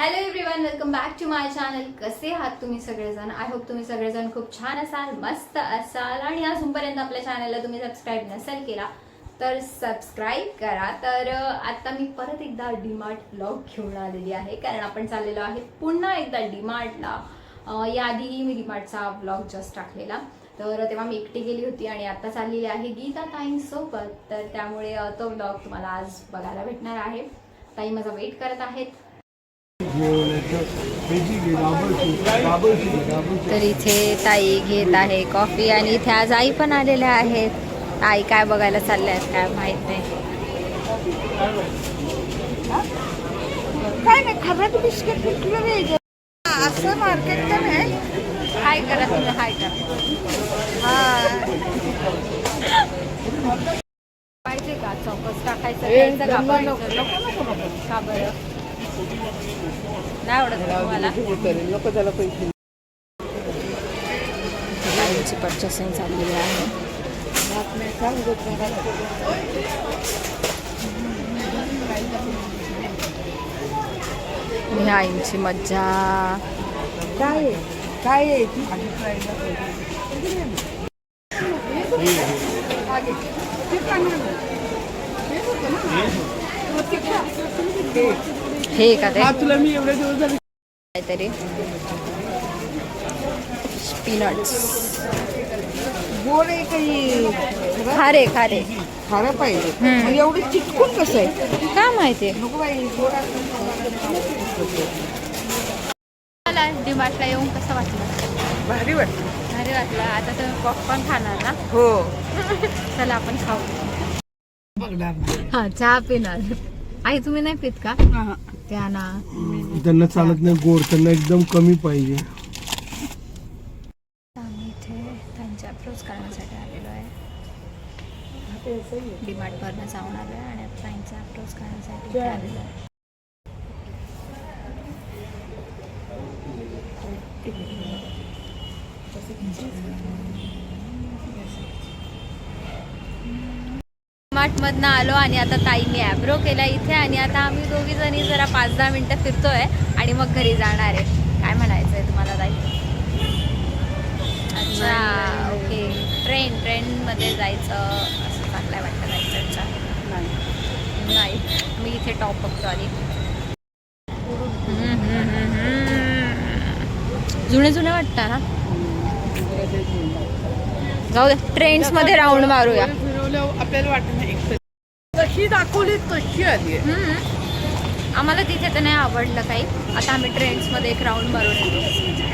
Hello everyone welcome back to my channel कसे आहात तुम्ही सगळेजण? आय होप तुम्ही सगळेजण खूप छान असाल मस्त असाल. आणि अजूनपर्यंत आपल्या चॅनलला तुम्ही सबस्क्राईब नसेल केला तर सबस्क्राईब करा. तर आता मी परत एकदा डीमार्ट ब्लॉग घेऊन आलेली आहे. कारण आपण चाललेलो आहे पुन्हा एकदा डीमार्टला याआधीही मी डीमार्टचा ब्लॉग जस्ट टाकलेला. तर तेव्हा मी एकटी गेली होती आणि आता चाललेली आहे गीता ताईंसोबत तर त्यामुळे तो ब्लॉग तुम्हाला आज बघायला भेटणार आहे. ताई माझा वेट करत आहेत. तर इथे ताई घेत आहे कॉफी आणि इथे आज आई पण आलेल्या आहेत. आई काय बघायला चालल्या आहेत काय माहीत नाही. काय नाही खराब बिस्किट कुठलं असं मार्केट तर नाही. हाय करा तुम्ही हाय करा. पाहिजे का? चौकस टाकायचं? का बरं? नाही आवडत का तुम्हाला? नको त्याला पैसे ताईंची पर्चेसिंग चाललेली आहे. ही आईंची मज्जा. काय आहे? काय आहे ती? हे का ते तुला मी एवढे दिवस झाले. काहीतरी. पीनट्स गोड आहे काही खारे खारे खारं पाहिजे. हम्म. मग एवढं चिटकून कसं आहे? काय माहिती? नको बाई गोड असं मला डिमार्टला येऊन कसं वाटलं? भारी वाटतं भारी वाटलं. आता तुम्ही पॉपकॉर्न खाणार ना? हो. चला आपण खाऊ. बघणार. हा चहा पिणार. आई तुम्ही नाही पित का? हा. त्या ना. त्यांना चालत नाही गोड त्यांना एकदम कमी पाहिजे. आम्ही इथे त्यांची अप्रोच करण्यासाठी आलेलो आहे. डिमार्ट वरनं जाऊन आलो आहे आणि आता त्यांची अप्रोच करण्यासाठी आलेलो आहे. डीमार्टमधनं आलो आणि आता ताईंनी ॲब्रो केला इथे आणि आता आम्ही दोघी जणी जरा पाच दहा मिनिटं फिरतोय आणि मग घरी जाणार आहे. काय म्हणायचं आहे तुम्हाला ताई? अच्छा ओके. ट्रेन ट्रेनमध्ये जायचं असं चांगलं वाटतं जायचं अच्छा नाही. मी इथे टॉप बघतो आधी. जुने जुने वाटतं ना? जाऊ दे. ट्रेंड्समध्ये राऊंड मारूया. फिरवलं आपल्याला वाटत नाही दाखवली तशी आली. आहे हम्म. आम्हाला तिथे तर नाही आवडलं काही. आता आम्ही ट्रेंड्समध्ये एक राऊंड मारून येतो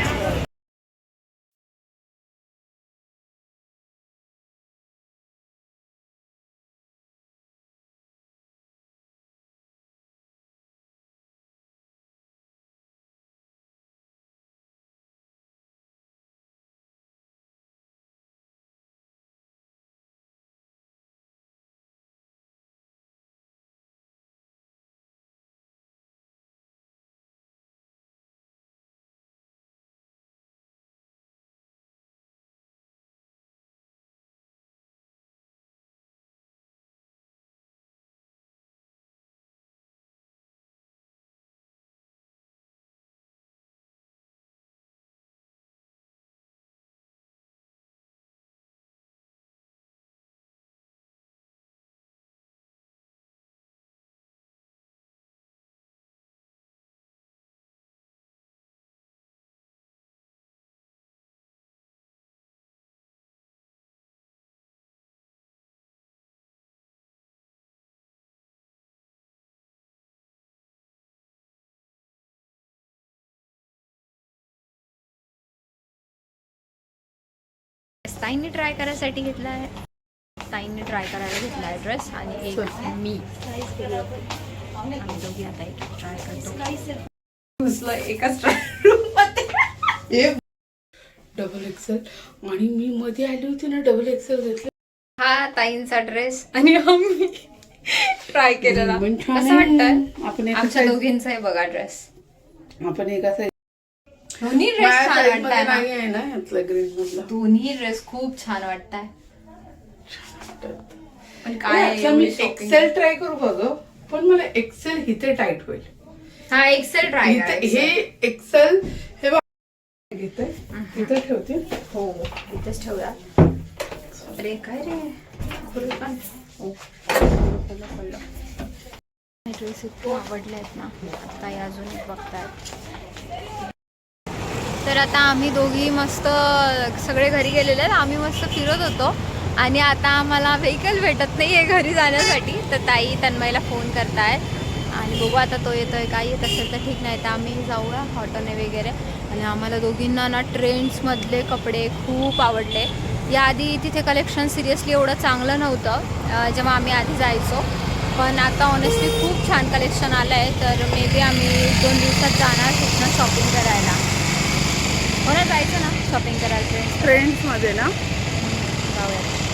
ताईंनी ट्राय करायसाठी घेतला आहे. ताईंनी ट्राय करायला घेतला आहे ड्रेस आणि एक मी. आम्ही दोघी आता एक ट्राय करतो. एकाच डबल एक्सेल आणि मी मध्ये आली होती ना डबल एक्सेल घेतलं. हा ताईंचा ड्रेस आणि ट्राय केलेला. आहे. वाटतं आपण एका आमच्या दोघींचा आहे बघा ड्रेस आपण एका साईड दोन्ही ड्रेस छान वाटताय ना? नाही आहे ना यातला ग्रीन मधला. दोन्ही ड्रेस खूप छान वाटताय. पण काय मी एवढी shopping- एक्सेल ट्राय करू बघ पण मला एक्सेल इथे टाईट होईल. हा एक्सेल ट्राय इथे हे एक्सेल हे बघ. घेते इथे ठेवते. हो इथेच ठेवूया. अरे काय रे? पुढे पण. हो. कळलं. हे ड्रेस इतके आवडले आहेत ना. आता हे अजून एक बघतायत. तर आता आम्ही दोघी मस्त सगळे घरी गेलेले आहेत. आम्ही मस्त फिरत होतो. आणि आता आम्हाला व्हेकल भेटत नाही आहे घरी जाण्यासाठी. तर ताई तन्मयला फोन करताय. आणि बघू आता तो येतोय काय येत असेल तर ठीक नाही तर आम्ही जाऊया हॉटोने वगैरे. आणि आम्हाला दोघींना ना ट्रेंड्समधले कपडे खूप आवडले. याआधी तिथे कलेक्शन सिरियसली एवढं चांगलं नव्हतं जेव्हा आम्ही आधी जायचो. पण आता ऑनेस्टली खूप छान कलेक्शन आलं आहे तर मे बी आम्ही दोन दिवसात जाणार तिथनं शॉपिंग करायला. कोणा जायचं ना शॉपिंग करायचं फ्रेंड्समध्ये ना? जाऊया.